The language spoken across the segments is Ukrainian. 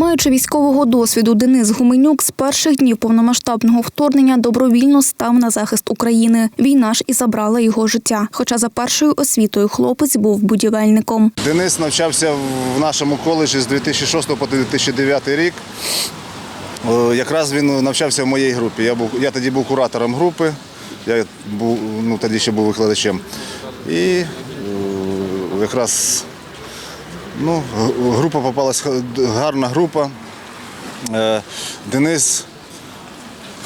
Маючи військового досвіду, Денис Гуменюк з перших днів повномасштабного вторгнення добровільно став на захист України. Війна ж і забрала його життя. Хоча за першою освітою хлопець був будівельником. Денис навчався в нашому коледжі з 2006 по 2009 рік. Е, Якраз він навчався в моїй групі. Я, був, я тоді був куратором групи, я був, ну, тоді ще був викладачем. І е, якраз ну, група попалась гарна група. Е, Денис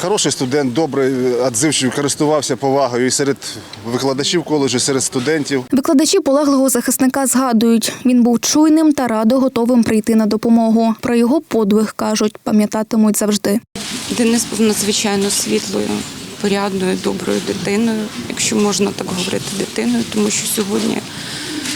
хороший студент, добрий, відзивчивий, користувався повагою і серед викладачів коледжу, серед студентів. Викладачі полеглого захисника згадують, він був чуйним та радо готовим прийти на допомогу. Про його подвиг кажуть, пам'ятатимуть завжди. Денис був надзвичайно світлою, порядною, доброю дитиною, якщо можна так говорити, дитиною, тому що сьогодні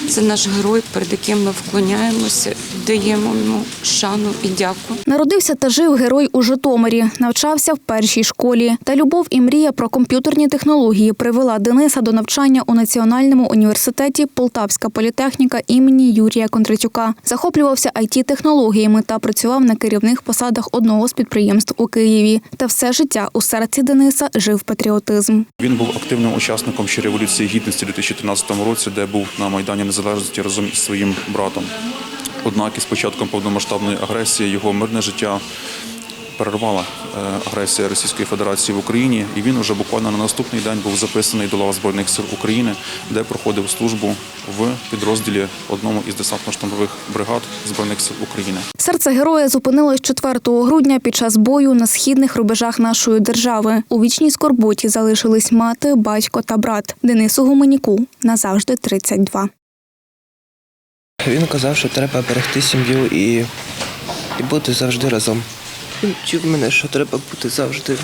це наш герой, перед яким ми вклоняємося, даємо йому шану і дяку. Народився та жив герой у Житомирі, навчався в першій школі. Та любов і мрія про комп'ютерні технології привела Дениса до навчання у Національному університеті Полтавська політехніка імені Юрія Кондратюка. Захоплювався it технологіями та працював на керівних посадах одного з підприємств у Києві. Та все життя у серці Дениса жив патріотизм. Він був активним учасником ще революції гідності у 2013 році, де був на майдані незалежності разом із своїм братом. Однак із початком повномасштабної агресії його мирне життя перервала е, агресія Російської Федерації в Україні, і він уже буквально на наступний день був записаний до лав Збройних сил України, де проходив службу в підрозділі одному із десантно-штурмових бригад Збройних сил України. Серце героя зупинилось 4 грудня під час бою на східних рубежах нашої держави. У вічній скорботі залишились мати, батько та брат. Денису Гуменюку назавжди 32. Він казав, що треба берегти сім'ю і, і бути завжди разом. Він вчив мене, що треба бути завжди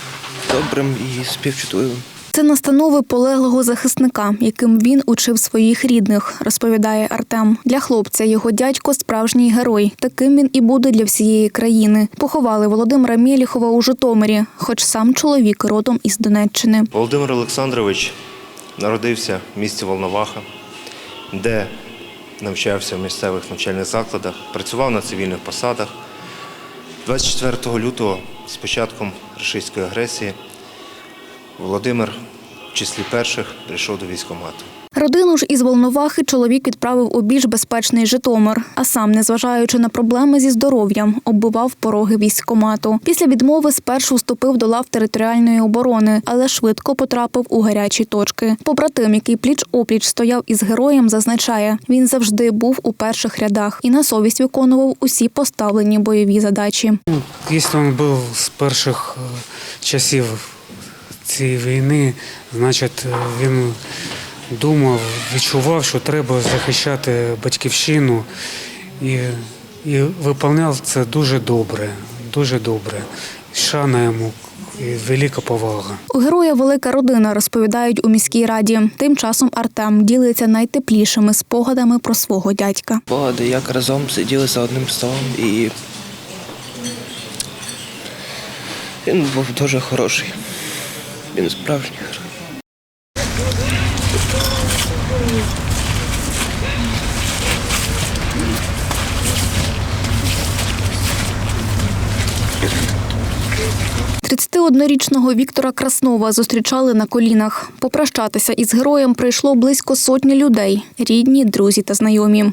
добрим і співчутливим. Це настанови полеглого захисника, яким він учив своїх рідних, розповідає Артем. Для хлопця його дядько справжній герой. Таким він і буде для всієї країни. Поховали Володимира Мєліхова у Житомирі, хоч сам чоловік родом із Донеччини. Володимир Олександрович народився в місті Волноваха, де навчався в місцевих навчальних закладах, працював на цивільних посадах. 24 лютого з початком російської агресії Володимир в числі перших прийшов до військкомату. Родину ж із Волновахи чоловік відправив у більш безпечний Житомир, а сам, незважаючи на проблеми зі здоров'ям, оббивав пороги військкомату. Після відмови спершу вступив до лав територіальної оборони, але швидко потрапив у гарячі точки. Побратим, який пліч опліч стояв із героєм, зазначає, він завжди був у перших рядах і на совість виконував усі поставлені бойові задачі. Якщо він був з перших е, часів цієї війни, значить е, він думав, відчував, що треба захищати батьківщину і, і виконував це дуже добре, дуже добре. Шана йому і велика повага. У героя велика родина, розповідають у міській раді. Тим часом Артем ділиться найтеплішими спогадами про свого дядька. Погоди, як разом сиділи за одним столом і він був дуже хороший. Він справжній герой. – 31-річного Віктора Краснова зустрічали на колінах. Попрощатися із героєм прийшло близько сотні людей – рідні, друзі та знайомі.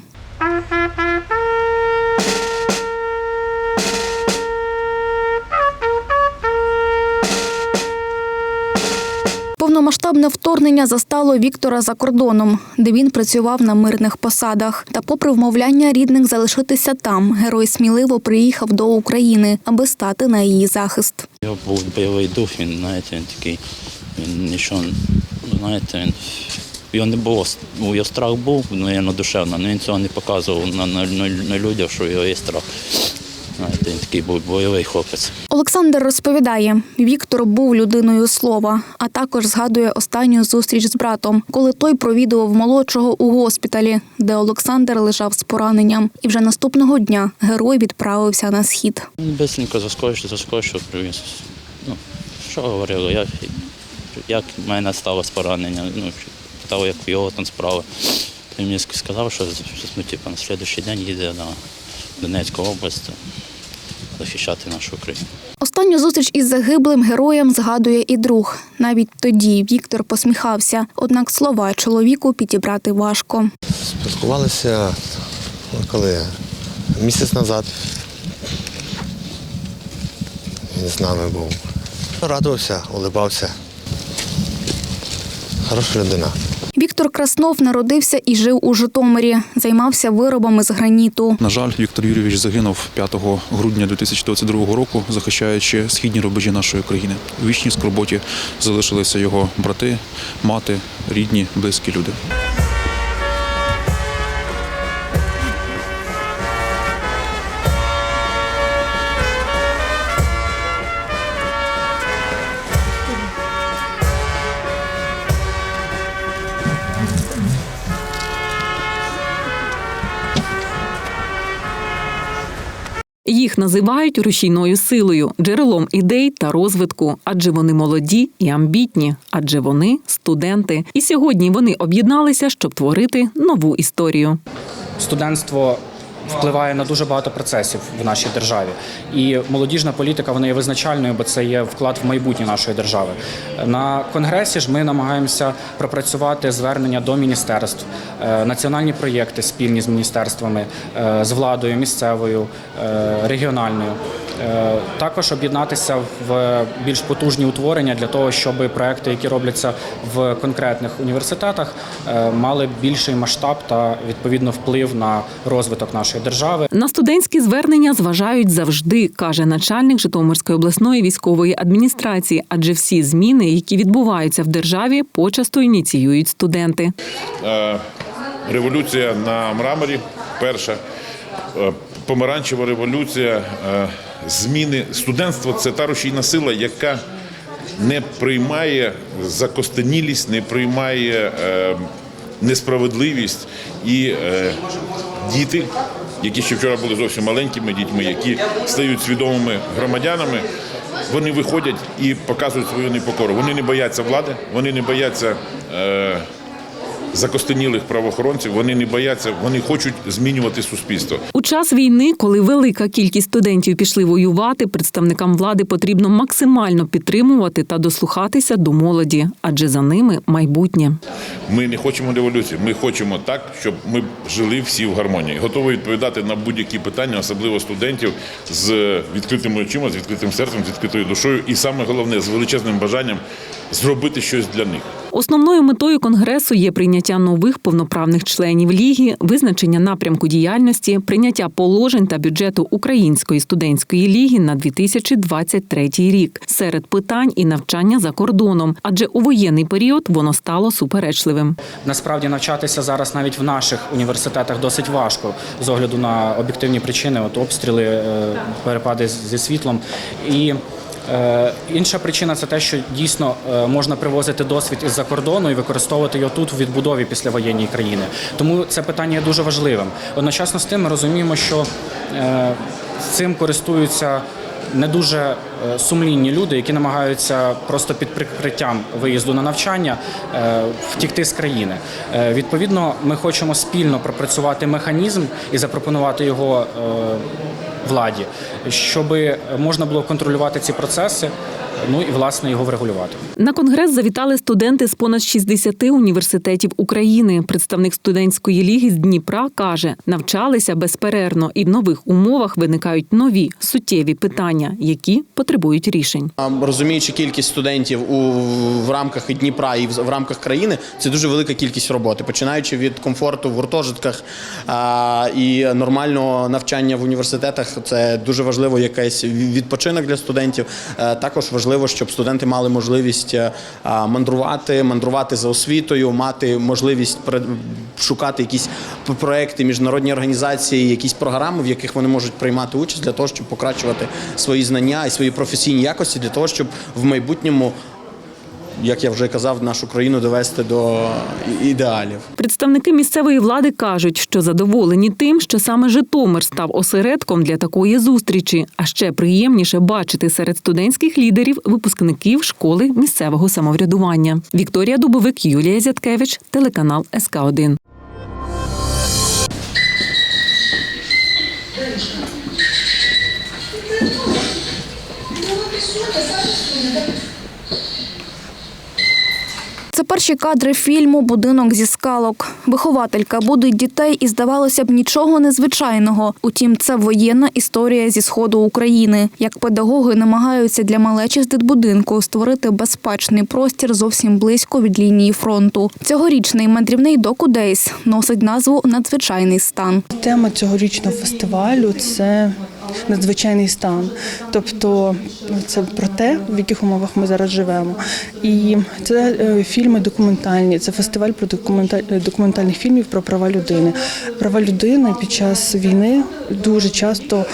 Повномасштабне вторгнення застало Віктора за кордоном, де він працював на мирних посадах. Та, попри вмовляння рідних залишитися там, герой сміливо приїхав до України, аби стати на її захист. Його був бойовий дух, він, знаєте, він такий, він нічого, ну, знаєте, він, його не було, ну, його страх був, ну, душевно, але він цього не показував на, на, на людях, що його є страх. Знаєте, він такий був бойовий хлопець. Олександр розповідає, Віктор був людиною слова, а також згадує останню зустріч з братом, коли той провідував молодшого у госпіталі, де Олександр лежав з пораненням. І вже наступного дня герой відправився на схід. Він бисенько заскочив, заскочив, привіз. Ну, що говорили, як, як в мене сталося поранення, ну, питав, як у його там справи. Він мені сказав, що ну, типу, на наступний день їде на Донецьку область. Захищати нашу Україну. Останню зустріч із загиблим героєм згадує і друг. Навіть тоді Віктор посміхався, однак слова чоловіку підібрати важко. Спілкувалися ну, коли місяць назад. Він з нами був. Радувався, улибався. Хороша людина. Віктор Краснов народився і жив у Житомирі, займався виробами з граніту. На жаль, Віктор Юрійович загинув 5 грудня 2022 року, захищаючи східні рубежі нашої країни. У вічній скорботі залишилися його брати, мати, рідні, близькі люди. Їх називають рушійною силою, джерелом ідей та розвитку, адже вони молоді і амбітні, адже вони студенти. І сьогодні вони об'єдналися, щоб творити нову історію. студентство впливає на дуже багато процесів в нашій державі. І молодіжна політика вона є визначальною, бо це є вклад в майбутнє нашої держави. На конгресі ж ми намагаємося пропрацювати звернення до міністерств, е, національні проєкти спільні з міністерствами, е, з владою місцевою, е, регіональною. Е, Також об'єднатися в більш потужні утворення для того, щоб проекти, які робляться в конкретних університетах, е, мали більший масштаб та відповідно вплив на розвиток нашої держави. На студентські звернення зважають завжди, каже начальник Житомирської обласної військової адміністрації, адже всі зміни, які відбуваються в державі, почасто ініціюють студенти. Е, революція на мраморі, перша, помаранчева революція, е, зміни. Студентство це та рушійна сила, яка не приймає закостенілість, не приймає е, несправедливість і е, діти. Які ще вчора були зовсім маленькими дітьми, які стають свідомими громадянами, вони виходять і показують свою непокору. Вони не бояться влади, вони не бояться закостенілих правоохоронців, вони не бояться, вони хочуть змінювати суспільство. У час війни, коли велика кількість студентів пішли воювати, представникам влади потрібно максимально підтримувати та дослухатися до молоді, адже за ними майбутнє. Ми не хочемо революції, ми хочемо так, щоб ми жили всі в гармонії. Готові відповідати на будь-які питання, особливо студентів, з відкритими очима, з відкритим серцем, з відкритою душою, і саме головне з величезним бажанням зробити щось для них. Основною метою конгресу є прийняття нових повноправних членів ліги, визначення напрямку діяльності, прийняття положень та бюджету Української студентської ліги на 2023 рік. Серед питань і навчання за кордоном, адже у воєнний період воно стало суперечливим. Насправді навчатися зараз навіть в наших університетах досить важко з огляду на об'єктивні причини, от обстріли, е, перепади зі світлом. І інша причина це те, що дійсно е, можна привозити досвід із-за кордону і використовувати його тут в відбудові післявоєнній країни. Тому це питання є дуже важливим. Одночасно з тим ми розуміємо, що е, цим користуються не дуже е, сумлінні люди, які намагаються просто під прикриттям виїзду на навчання е, втікти з країни. Е, Відповідно, ми хочемо спільно пропрацювати механізм і запропонувати його е, владі, щоб можна було контролювати ці процеси, ну і власне його врегулювати. На конгрес завітали студенти з понад 60 університетів України. Представник студентської ліги з Дніпра каже, навчалися безперервно і в нових умовах виникають нові суттєві питання, які потребують рішень. Розуміючи кількість студентів у в рамках і Дніпра і в, в рамках країни, це дуже велика кількість роботи, починаючи від комфорту в гуртожитках а, і нормального навчання в університетах. Це дуже важливо, якийсь відпочинок для студентів. Е, Також важливо, щоб студенти мали можливість е, мандрувати, мандрувати за освітою, мати можливість шукати якісь проекти, міжнародні організації, якісь програми, в яких вони можуть приймати участь для того, щоб покращувати свої знання і свої професійні якості, для того, щоб в майбутньому, як я вже казав, нашу країну довести до ідеалів. Представники місцевої влади кажуть, що задоволені тим, що саме Житомир став осередком для такої зустрічі. А ще приємніше бачити серед студентських лідерів випускників школи місцевого самоврядування. Вікторія Дубовик, Юлія Зяткевич, телеканал СК 1 Це перші кадри фільму Будинок зі скалок. Вихователька будить дітей і здавалося б нічого незвичайного. Утім, це воєнна історія зі сходу України. Як педагоги намагаються для малечі з дитбудинку створити безпечний простір зовсім близько від лінії фронту. Цьогорічний мандрівний доку Дейс носить назву Надзвичайний стан. Тема цьогорічного фестивалю це надзвичайний стан. Тобто ну, це про те, в яких умовах ми зараз живемо. І це е, фільми документальні, це фестиваль про документа- документальних фільмів про права людини. Права людини під час війни дуже часто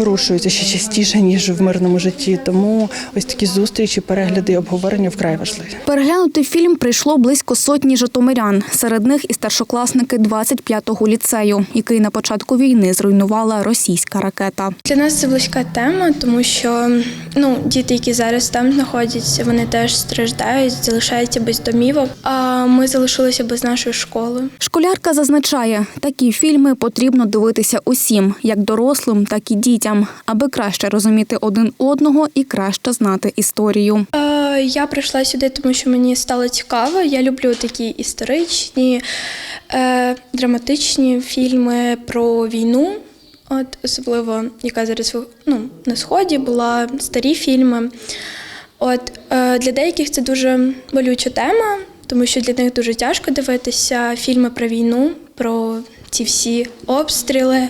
порушуються ще частіше, ніж в мирному житті. Тому ось такі зустрічі, перегляди і обговорення вкрай важливі. Переглянути фільм прийшло близько сотні житомирян. Серед них і старшокласники 25-го ліцею, який на початку війни зруйнувала російська ракета. Для нас це близька тема, тому що ну діти, які зараз там знаходяться, вони теж страждають, залишаються без домівок. А ми залишилися без нашої школи. Школярка зазначає, такі фільми потрібно дивитися усім, як дорослим, так і дітям, аби краще розуміти один одного і краще знати історію. Е, я прийшла сюди, тому що мені стало цікаво. Я люблю такі історичні, е, драматичні фільми про війну. От особливо, яка зараз ну, на сході була старі фільми. От е, для деяких це дуже болюча тема, тому що для них дуже тяжко дивитися фільми про війну, про ці всі обстріли,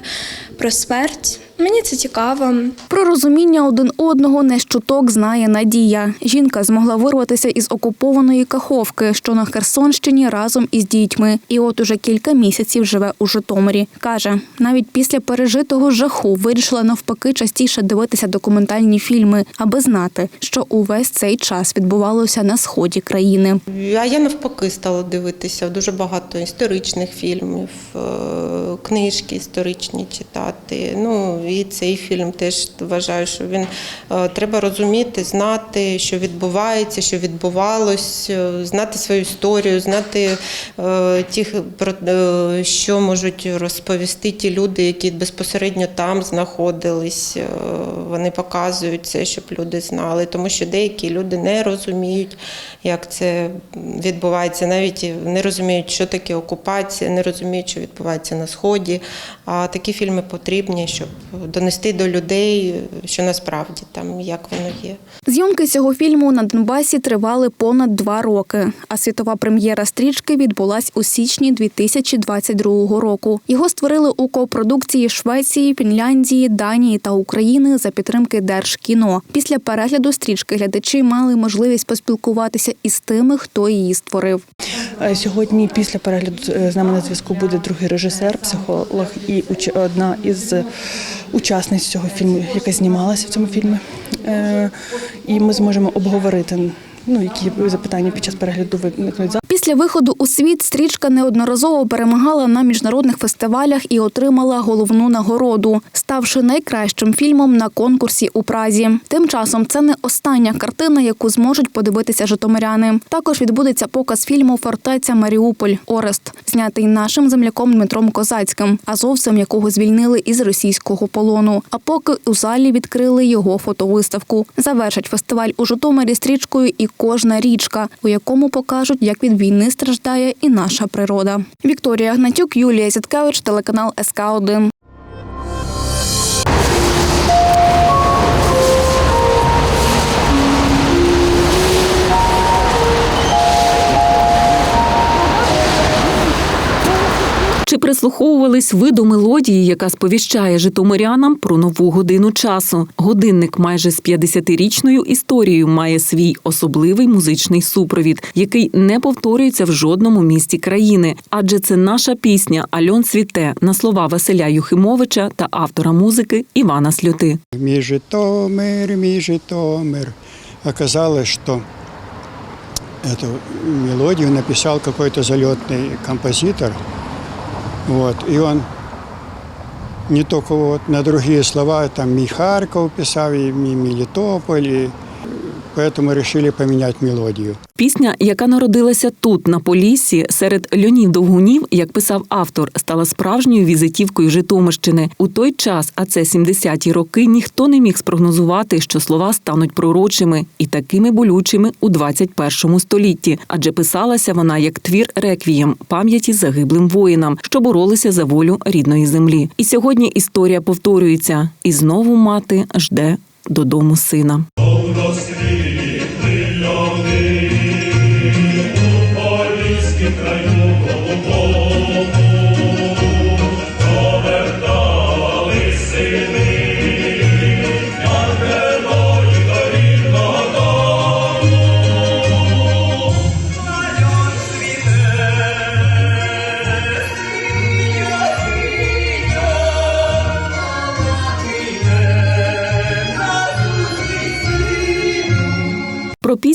про смерть. Мені це цікаво. Про розуміння один одного не щуток знає Надія. Жінка змогла вирватися із окупованої Каховки, що на Херсонщині разом із дітьми. І от уже кілька місяців живе у Житомирі. Каже, навіть після пережитого жаху вирішила навпаки частіше дивитися документальні фільми, аби знати, що увесь цей час відбувалося на сході країни. А я навпаки стала дивитися дуже багато історичних фільмів, е, книжки історичні читати. Ну і цей фільм теж вважаю, що він е, треба розуміти, знати, що відбувається, що відбувалось, е, знати свою історію, знати е, тих що можуть розповісти ті люди, які безпосередньо там знаходились. Вони показують це, щоб люди знали, тому що деякі люди не розуміють, як це відбувається, навіть не розуміють, що таке окупація, не розуміють, що відбувається на сході. А такі фільми потрібні, щоб донести до людей, що насправді там як воно є. Зйомки цього фільму на Донбасі тривали понад два роки, а світова прем'єра стрічки відбулась у січні 2022 року. Його створили у копродукції Швеції, Фінляндії, Данії та України за підтримки Держкіно. Після перегляду стрічки глядачі мали можливість поспілкуватися із тими, хто її створив. Е, Сьогодні після перегляду е, з нами на зв'язку буде другий режисер, психолог і одна із учасниць цього фільму, яка знімалася в цьому фільмі. Е, І ми зможемо обговорити, ну, які запитання під час перегляду виникнуть. Після виходу у світ стрічка неодноразово перемагала на міжнародних фестивалях і отримала головну нагороду, ставши найкращим фільмом на конкурсі у Празі. Тим часом це не остання картина, яку зможуть подивитися житомиряни. Також відбудеться показ фільму Фортеця Маріуполь Орест, знятий нашим земляком Дмитром Козацьким, азовцем якого звільнили із російського полону. А поки у залі відкрили його фотовиставку. Завершать фестиваль у Житомирі стрічкою і кожна річка, у якому покажуть, як від війни страждає і наша природа. Вікторія Гнатюк, Юлія Зіткевич, телеканал СК 1 прислуховувались ви до мелодії, яка сповіщає житомирянам про нову годину часу? Годинник майже з 50-річною історією має свій особливий музичний супровід, який не повторюється в жодному місті країни. Адже це наша пісня Альон цвіте на слова Василя Юхимовича та автора музики Івана Сльоти. Мій Житомир, мій Житомир. Оказалось, что эту мелодию написал какой-то залетный композитор. Вот, и он не только вот на другие слова, там и Харьков писал, и Мелитополь, и поэтому решили поменять мелодию. Пісня, яка народилася тут, на Поліссі, серед льонів довгунів, як писав автор, стала справжньою візитівкою Житомирщини. У той час, а це 70-ті роки, ніхто не міг спрогнозувати, що слова стануть пророчими і такими болючими у 21 столітті, адже писалася вона як твір реквієм пам'яті загиблим воїнам, що боролися за волю рідної землі. І сьогодні історія повторюється, і знову мати жде додому сина.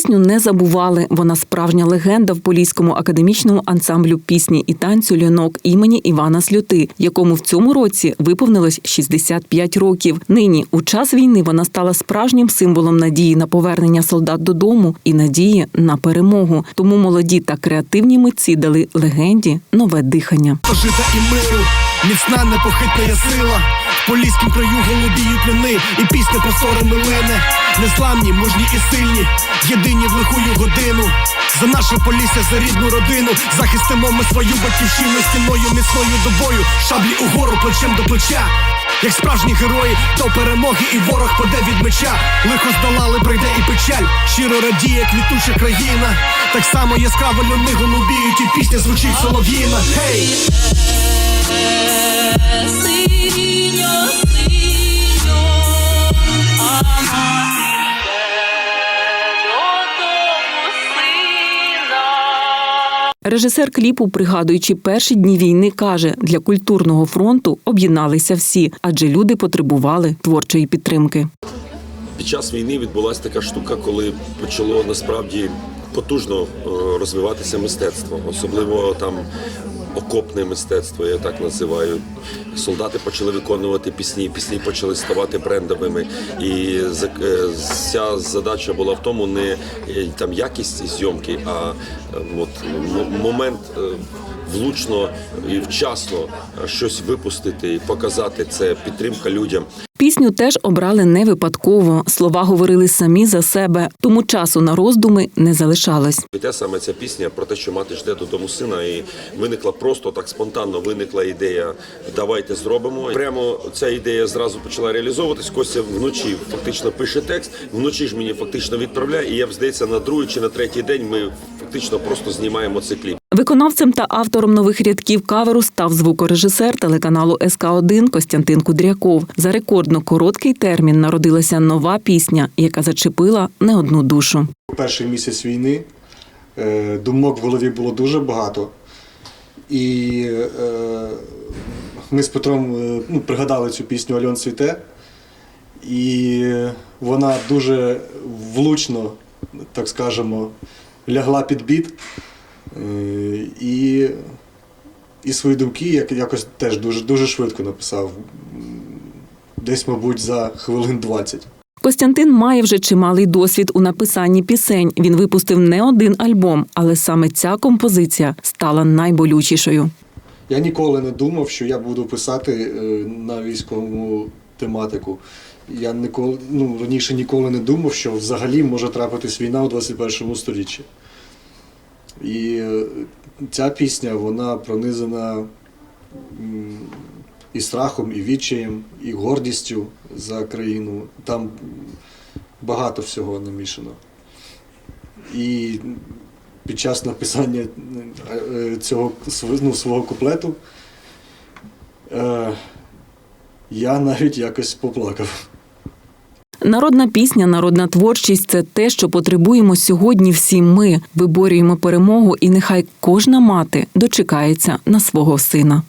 Пісню не забували. Вона справжня легенда в Поліському академічному ансамблю пісні і танцю льонок імені Івана Сльоти, якому в цьому році виповнилось 65 років. Нині, у час війни, вона стала справжнім символом надії на повернення солдат додому і надії на перемогу. Тому молоді та креативні митці дали легенді нове дихання. Жита і миру, міцна непохитна сила. В поліськім краю голубіють льони, і пісня про сори милине. Незламні, мужні і сильні, єдині в лихую годину. За наше полісся, за рідну родину. Захистимо ми свою батьківщину стіною, міцною добою. Шаблі угору, плечем до плеча. Як справжні герої, до перемоги і ворог паде від меча. Лихо здолали, прийде і печаль. Щиро радіє квітуча країна. Так само яскраво льони голубіють, і пісня звучить солов'їна. Гей! Режисер кліпу, пригадуючи перші дні війни, каже: для культурного фронту об'єдналися всі, адже люди потребували творчої підтримки. Під час війни відбулася така штука, коли почало насправді потужно е, розвиватися мистецтво, особливо там окопне мистецтво, я так називаю. Солдати почали виконувати пісні, пісні почали ставати брендовими. І е, ця задача була в тому не е, там якість зйомки, а е, от момент влучно і вчасно щось випустити і показати. Це підтримка людям. Пісню теж обрали не випадково. Слова говорили самі за себе, тому часу на роздуми не залишалось. Те саме ця пісня про те, що мати жде додому сина, і виникла просто так спонтанно. Виникла ідея Давайте зробимо. Прямо ця ідея зразу почала реалізовуватись. Костя вночі фактично пише текст. Вночі ж мені фактично відправляє. І я здається, на другий чи на третій день ми фактично просто знімаємо цей кліп. Виконавцем та автором нових рядків каверу став звукорежисер телеканалу СК 1 Костянтин Кудряков. За рекордно короткий термін народилася нова пісня, яка зачепила не одну душу. перший місяць війни е, думок в голові було дуже багато. І е, ми з Петром е, ну, пригадали цю пісню Альон цвіте. І вона дуже влучно, так скажемо, лягла під біт. Е, І, і свої думки як- якось теж дуже, дуже швидко написав. Десь, мабуть, за хвилин 20. Костянтин має вже чималий досвід у написанні пісень. Він випустив не один альбом, але саме ця композиція стала найболючішою. Я ніколи не думав, що я буду писати е, на військову тематику. Я ніколи, ну, раніше ніколи не думав, що взагалі може трапитись війна у 21 столітті. І е, ця пісня вона пронизана і страхом, і відчаєм, і гордістю за країну. Там багато всього намішано. І під час написання е, е, цього ну, свого куплету я навіть якось поплакав. Народна пісня, народна творчість це те, що потребуємо сьогодні всі ми. Виборюємо перемогу, і нехай кожна мати дочекається на свого сина.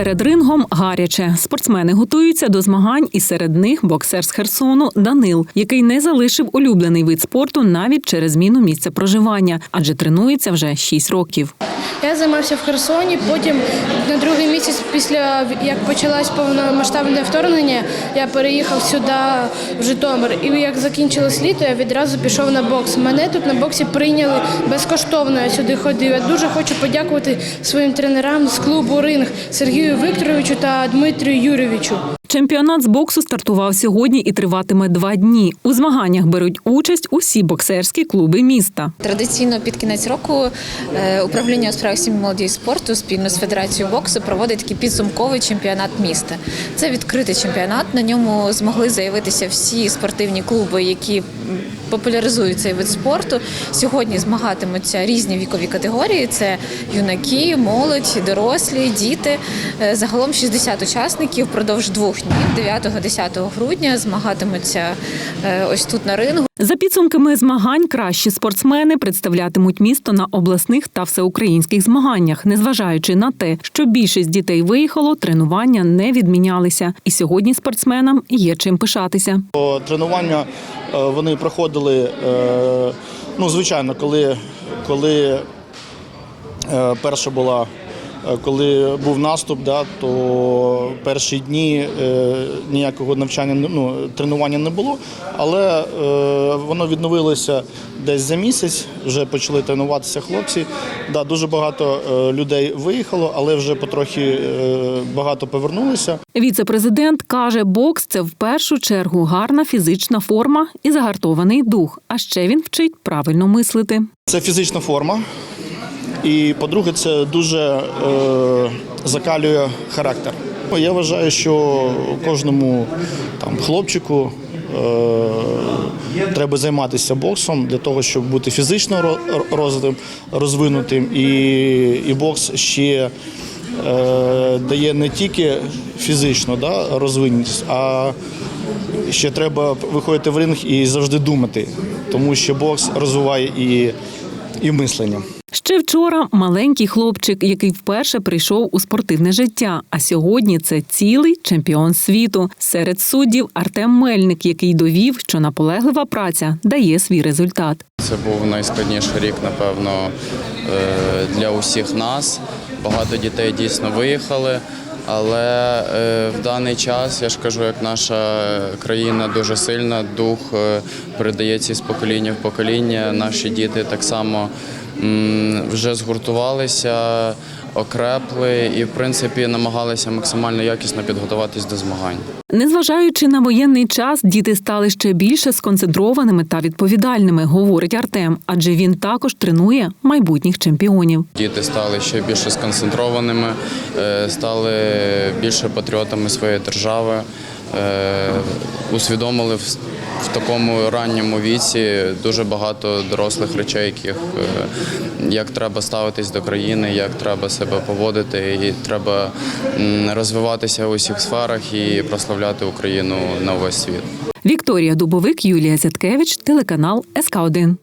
Перед рингом гаряче. Спортсмени готуються до змагань, і серед них боксер з Херсону Данил, який не залишив улюблений вид спорту навіть через зміну місця проживання, адже тренується вже 6 років. Я займався в Херсоні. Потім на другий місяць, після як почалось повномасштабне вторгнення, я переїхав сюди в Житомир. І як закінчилось літо, я відразу пішов на бокс. Мене тут на боксі прийняли безкоштовно. Я сюди ходив. Я дуже хочу подякувати своїм тренерам з клубу Ринг Сергію Вікторовичу та Дмитрію Юрійовичу. Чемпіонат з боксу стартував сьогодні і триватиме два дні. У змаганнях беруть участь усі боксерські клуби міста. Традиційно під кінець року е, управління у справах сім'ї молоді і спорту спільно з федерацією боксу проводить такий підсумковий чемпіонат міста. Це відкритий чемпіонат. На ньому змогли заявитися всі спортивні клуби, які популяризують цей вид спорту. Сьогодні змагатимуться різні вікові категорії: це юнаки, молодь, дорослі, діти. Е, Загалом 60 учасників впродовж двох днів, 9-10 грудня, змагатимуться е, ось тут на рингу. За підсумками змагань кращі спортсмени представлятимуть місто на обласних та всеукраїнських змаганнях, незважаючи на те, що більшість дітей виїхало, тренування не відмінялися. І сьогодні спортсменам є чим пишатися. Тренування е, вони проходили, е, ну, звичайно, коли, коли перша була, коли був наступ, да, то перші дні е, ніякого навчання, ну, тренування не було, але е, воно відновилося десь за місяць, вже почали тренуватися хлопці. Да, дуже багато е, людей виїхало, але вже потрохи е, багато повернулися. Віце-президент каже, бокс це в першу чергу гарна фізична форма і загартований дух. А ще він вчить правильно мислити. Це фізична форма. І по-друге, це дуже е, закалює характер. Я вважаю, що кожному там, хлопчику е, треба займатися боксом для того, щоб бути фізично розвинутим. І, і бокс ще е, дає не тільки фізично да, розвинутість, а ще треба виходити в ринг і завжди думати, тому що бокс розвиває і, і мислення. Ще вчора маленький хлопчик, який вперше прийшов у спортивне життя. А сьогодні це цілий чемпіон світу. Серед суддів Артем Мельник, який довів, що наполеглива праця дає свій результат. Це був найскладніший рік, напевно, е, для усіх нас. Багато дітей дійсно виїхали. Але е, в даний час я ж кажу, як наша країна дуже сильна, дух е, передається з покоління в покоління. Наші діти так само вже згуртувалися, окрепли і, в принципі, намагалися максимально якісно підготуватись до змагань. Незважаючи на воєнний час, діти стали ще більше сконцентрованими та відповідальними, говорить Артем, адже він також тренує майбутніх чемпіонів. Діти стали ще більше сконцентрованими, е, стали більше патріотами своєї держави, е, усвідомили в, такому ранньому віці дуже багато дорослих речей, яких, е, як треба ставитись до країни, як треба себе поводити, і треба розвиватися у всіх сферах і прославляти Україну на весь світ. Вікторія Дубовик, Юлія Зяткевич, телеканал СК 1